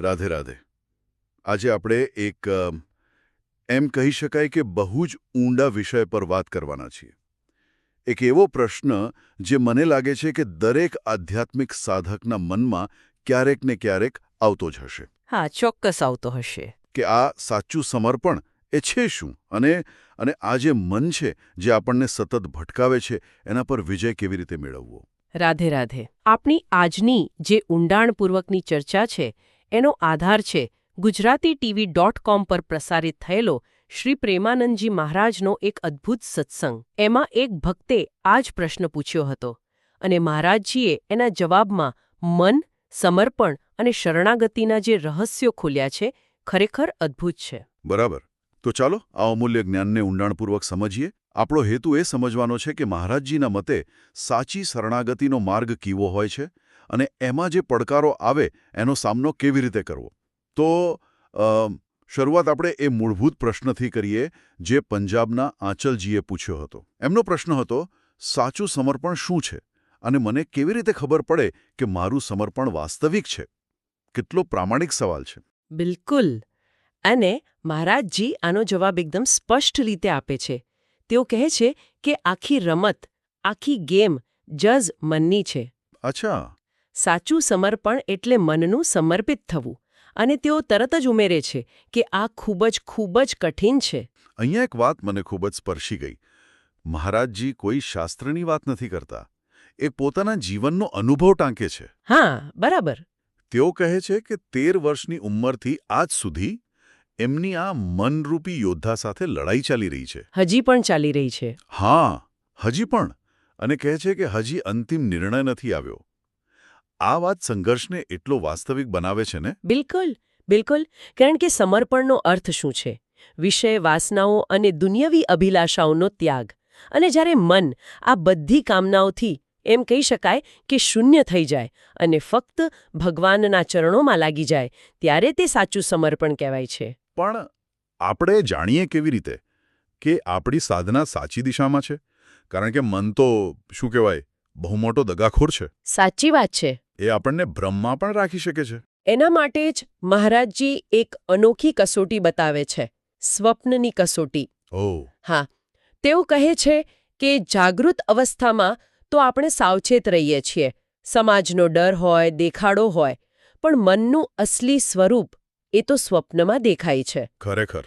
રાધે રાધે. આજે આપણે એક એમ કહી શકાય કે બહુ જ ઊંડા વિષય પર વાત કરવાના છીએ. એક એવો પ્રશ્ન જે મને લાગે છે કે દરેક આધ્યાત્મિક સાધકના મનમાં ક્યારેક ને ક્યારેક આવતો જ હશે. હા ચોક્કસ આવતો હશે. કે આ સાચું સમર્પણ એ છે શું? અને અને આ જે મન છે જે આપણને સતત ભટકાવે છે એના પર વિજય કેવી રીતે મેળવવો? રાધે રાધે. આપણી આજની જે ઊંડાણપૂર્વકની ચર્ચા છે એનો આધાર છે ગુજરાતી ટીવી ડોટ કોમ પર પ્રસારિત થયેલો શ્રી પ્રેમાનંદજી મહારાજનો એક અદ્ભુત સત્સંગ. એમાં એક ભક્તે આ જ પ્રશ્ન પૂછ્યો હતો અને મહારાજજીએ એના જવાબમાં મન, સમર્પણ અને શરણાગતિના જે રહસ્યો ખોલ્યા છે ખરેખર અદ્ભુત છે. બરાબર. તો ચાલો આ અમૂલ્ય જ્ઞાનને ઊંડાણપૂર્વક સમજીએ. આપણો હેતુ એ સમજવાનો છે કે મહારાજજીના મતે સાચી શરણાગતિનો માર્ગ કેવો હોય છે? અને એમાં જે પડકારો આવે એનો સામનો કેવી રીતે કરવો? તો શરૂઆત આપણે એ મૂળભૂત પ્રશ્નથી કરીએ જે પંજાબના આંચલજીએ પૂછ્યો હતો. એમનો પ્રશ્ન હતો સાચું સમર્પણ શું છે? અને મને કેવી રીતે ખબર પડે કે મારું સમર્પણ વાસ્તવિક છે? કેટલો પ્રામાણિક સવાલ છે. બિલકુલ. અને મહારાજજી આનો જવાબ એકદમ સ્પષ્ટ રીતે આપે છે. તેઓ કહે છે કે આખી રમત આખી ગેમ જજ મનની છે. અચ્છા. સાચું સમર્પણ એટલે મનનું સમર્પિત થવું. અને તેઓ તરત જ ઉમેરે છે કે આ ખૂબ જ ખૂબ જ કઠિન છે. અહીંયા એક વાત મને ખૂબ જ સ્પર્શી ગઈ. મહારાજજી કોઈ શાસ્ત્રની વાત નથી કરતા. એ પોતાના જીવનનો અનુભવ ટાંકે છે. હા બરાબર. તેઓ કહે છે કે તેર વર્ષની ઉંમરથી આજ સુધી એમની આ મનરૂપી યોદ્ધા સાથે લડાઈ ચાલી રહી છે. હજી પણ ચાલી રહી છે. હા હજી પણ. અને કહે છે કે હજી અંતિમ નિર્ણય નથી આવ્યો. આ વાત સંઘર્ષને એટલો વાસ્તવિક બનાવે છે ને? બિલકુલ બિલકુલ. કારણ કે સમર્પણનો અર્થ શું છે? વિષય વાસનાઓ અને દુનિયાવી અભિલાષાઓનો ત્યાગ. અને જ્યારે મન આ બધી કામનાઓથી એમ કહી શકાય કે શૂન્ય થઈ જાય અને ફક્ત ભગવાનના ચરણોમાં લાગી જાય ત્યારે તે સાચું સમર્પણ કહેવાય છે. પણ આપણે જાણીએ કેવી રીતે? કે આપણી સાધના સાચી દિશામાં છે? કારણ કે મન તો શું કહેવાય બહુ મોટો દગાખોર છે. સાચી વાત છે. એ આપણને ભ્રમમાં પણ રાખી શકે છે. એના માટે જ મહારાજજી એક અનોખી કસોટી બતાવે છે. સ્વપ્નની કસોટી. ઓહ હા. તેઓ કહે છે કે જાગૃત અવસ્થામાં તો આપણે સાવચેત રહીએ છીએ. સમાજનો ડર હોય દેખાડો હોય પણ મનનું અસલી સ્વરૂપ એ તો સ્વપ્નમાં દેખાય છે. ખરેખર.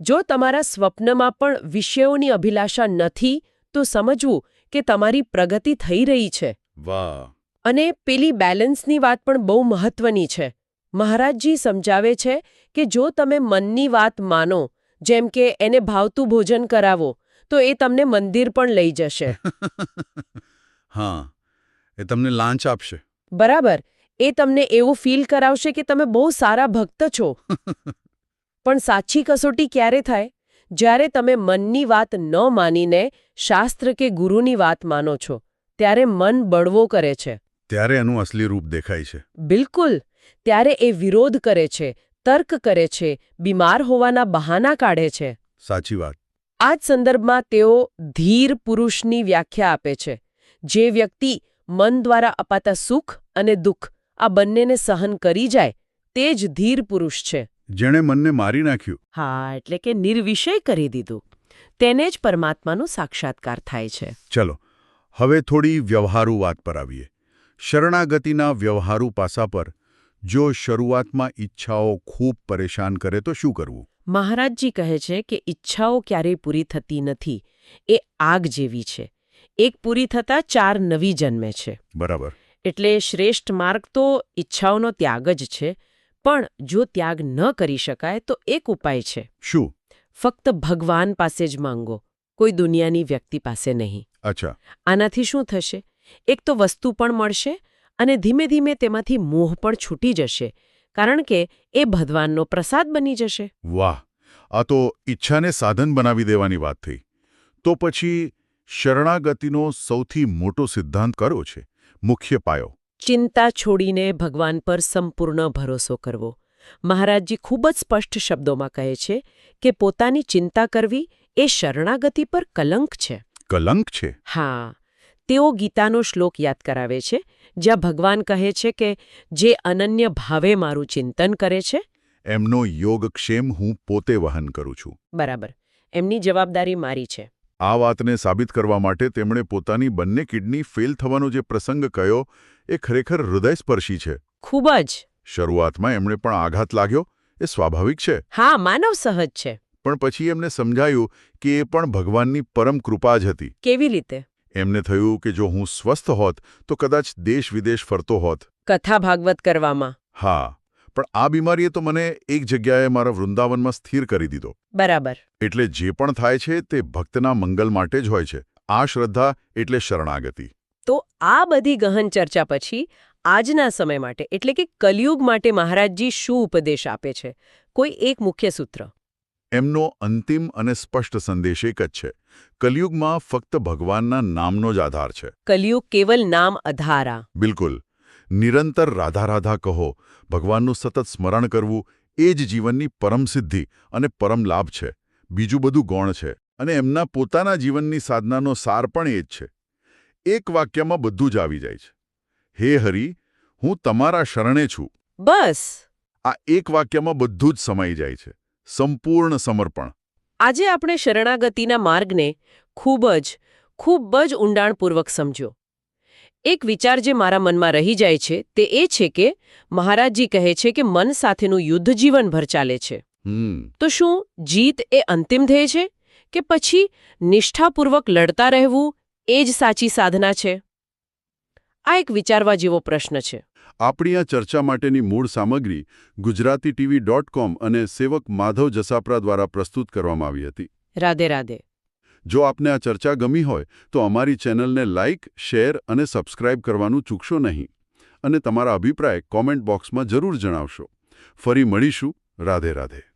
જો તમારા સ્વપ્નમાં પણ વિષયોની અભિલાષા નથી તો સમજવું કે તમારી પ્રગતિ થઈ રહી છે. વાહ. અને પેલી બેલેન્સની વાત પણ બહુ મહત્વની છે. મહારાજજી સમજાવે છે કે જો તમે મનની વાત માનો જેમ કે એને ભાવતું ભોજન કરાવો તો એ તમને મંદિર પણ લઈ જશે. હા એ તમને લાંચ આપશે. બરાબર. એ તમને એવું ફીલ કરાવશે કે તમે બહુ સારા ભક્ત છો. પણ સાચી કસોટી ક્યારે થાય? જ્યારે તમે મનની વાત ન માનીને શાસ્ત્ર કે ગુરુની વાત માનો છો ત્યારે મન બળવો કરે છે. ત્યારે એનું અસલી રૂપ દેખાય છે. બિલકુલ. ત્યારે એ વિરોધ કરે છે તર્ક કરે છે બીમાર હોવાના બહાના કાઢે છે. સાચી વાત. આ જ સંદર્ભમાં તેઓ ધીર પુરુષની વ્યાખ્યા આપે છે. જે વ્યક્તિ મન દ્વારા અપાતા સુખ અને દુઃખ આ બંનેને સહન કરી જાય તે જ ધીર પુરુષ છે. જેણે મનને મારી નાખ્યું. હા એટલે કે નિર્વિષય કરી દીધું. તેને જ પરમાત્માનો સાક્ષાત્કાર થાય છે. ચલો હવે થોડી વ્યવહારુ વાત પર આવીએ. શરણાગતિના વ્યવહારુ પાસા પર જો શરૂઆતમાં ઈચ્છાઓ ખૂબ પરેશાન કરે તો શું કરવું? મહારાજજી કહે છે કે ઈચ્છાઓ ક્યારેય પૂરી થતી નથી. એ આગ જેવી છે. એક પૂરી થતાં ચાર નવી જન્મે છે. બરાબર. એટલે શ્રેષ્ઠ માર્ગ તો ઈચ્છાઓનો ત્યાગ જ છે. પણ જો ત્યાગ ન કરી શકાય તો એક ઉપાય છે. શું? ફક્ત ભગવાન પાસે જ માંગો કોઈ દુનિયાની વ્યક્તિ પાસે નહીં. અચ્છા. આનાથી શું થશે? એક તો વસ્તુ પણ મળશે અને ધીમે ધીમે તેમાંથી મોહ પણ છૂટી જશે કારણ કે એ ભગવાનનો પ્રસાદ બની જશે. વાહ! આ તો ઈચ્છાને સાધન બનાવી દેવાની વાત થઈ. તો પછી શરણાગતિનો સૌથી મોટો સિદ્ધાંત કરો છે? મુખ્ય પાયો. ચિંતા છોડીને ભગવાન પર સંપૂર્ણ ભરોસો કરવો. મહારાજજી ખૂબ જ સ્પષ્ટ શબ્દોમાં કહે છે કે પોતાની ચિંતા કરવી એ શરણાગતિ પર કલંક છે. કલંક છે? હા. તેઓ ગીતાનો શ્લોક યાદ કરાવે છે જ્યાં ભગવાન કહે છે કે જે અનન્ય ભાવે મારું ચિંતન કરે છે. એમનો યોગક્ષેમ હું પોતે વહન કરું છું. બરાબર. એમની જવાબદારી મારી છે. આ વાતને સાબિત કરવા માટે તેમણે પોતાની બંને કિડની ફેલ થવાનો જે પ્રસંગ કયો એ ખરેખર હૃદયસ્પર્શી છે. ખૂબ જ. શરૂઆતમાં એમણે પણ આઘાત લાગ્યો એ સ્વાભાવિક છે. હા માનવ સહજ છે. પણ પછી એમને સમજાયું કે એ પણ ભગવાનની પરમ કૃપા જ હતી. કેવી રીતે? એમને થયું કે જો હું સ્વસ્થ હોત તો કદાચ દેશ વિદેશ ફરતો હોત. કથા ભાગવત કરવામાં. હા. પણ આ બીમારીએ તો મને એક જગ્યાએ મારા વૃંદાવનમાં સ્થિર કરી દીધો. બરાબર. એટલે જે પણ થાય છે તે ભક્તના મંગલ માટે જ હોય છે. આ શ્રદ્ધા એટલે શરણાગતિ. તો આ બધી ગહન ચર્ચા પછી આજના સમય માટે એટલે કે કલિયુગ માટે મહારાજજી શું ઉપદેશ આપે છે? કોઈ એક મુખ્ય સૂત્ર. એમનો અંતિમ અને સ્પષ્ટ સંદેશ એક જ છે. કલયુગમાં ફક્ત ભગવાનના નામનો જ આધાર છે. કલિયુગ કેવલ નામ અધારા. બિલકુલ. નિરંતર રાધા રાધા કહો ભગવાનનું સતત સ્મરણ કરવું એ જ જીવનની પરમ સિદ્ધિ અને પરમ લાભ છે. બીજું બધું ગૌણ છે અને એમના પોતાના જીવનની સાધનાનો સાર પણ એ જ છે. એક વાક્યમાં બધું જ આવી જાય છે. હે હરિ હું તમારા શરણે છું. બસ. આ એક વાક્યમાં બધું જ સમાઈ જાય છે. સંપૂર્ણ સમર્પણ. આજે આપણે શરણાગતિના માર્ગને ખૂબ જ ખૂબ જ ઊંડાણપૂર્વક સમજ્યો. એક વિચાર જે મારા મનમાં રહી જાય છે તે એ છે કે મહારાજજી કહે છે કે મન સાથેનું યુદ્ધ જીવનભર ચાલે છે. તો શું જીત એ અંતિમ ધ્યેય છે? કે પછી નિષ્ઠાપૂર્વક લડતા રહેવું એ જ સાચી સાધના છે? આ એક વિચારવા જેવો પ્રશ્ન છે. આપણી આ ચર્ચા માટેની મૂળ સામગ્રી ગુજરાતી ટીવી ડોટ કોમ અને સેવક માધવ જસાપરા દ્વારા પ્રસ્તુત કરવામાં આવી હતી. રાધે રાધે. જો આપને આ ચર્ચા ગમી હોય, તો અમારી ચેનલને લાઇક શેર અને સબસ્ક્રાઇબ કરવાનું ચૂકશો નહીં. અને તમારા અભિપ્રાય કોમેન્ટ બોક્સમાં જરૂર જણાવશો. ફરી મળીશું. રાધે રાધે.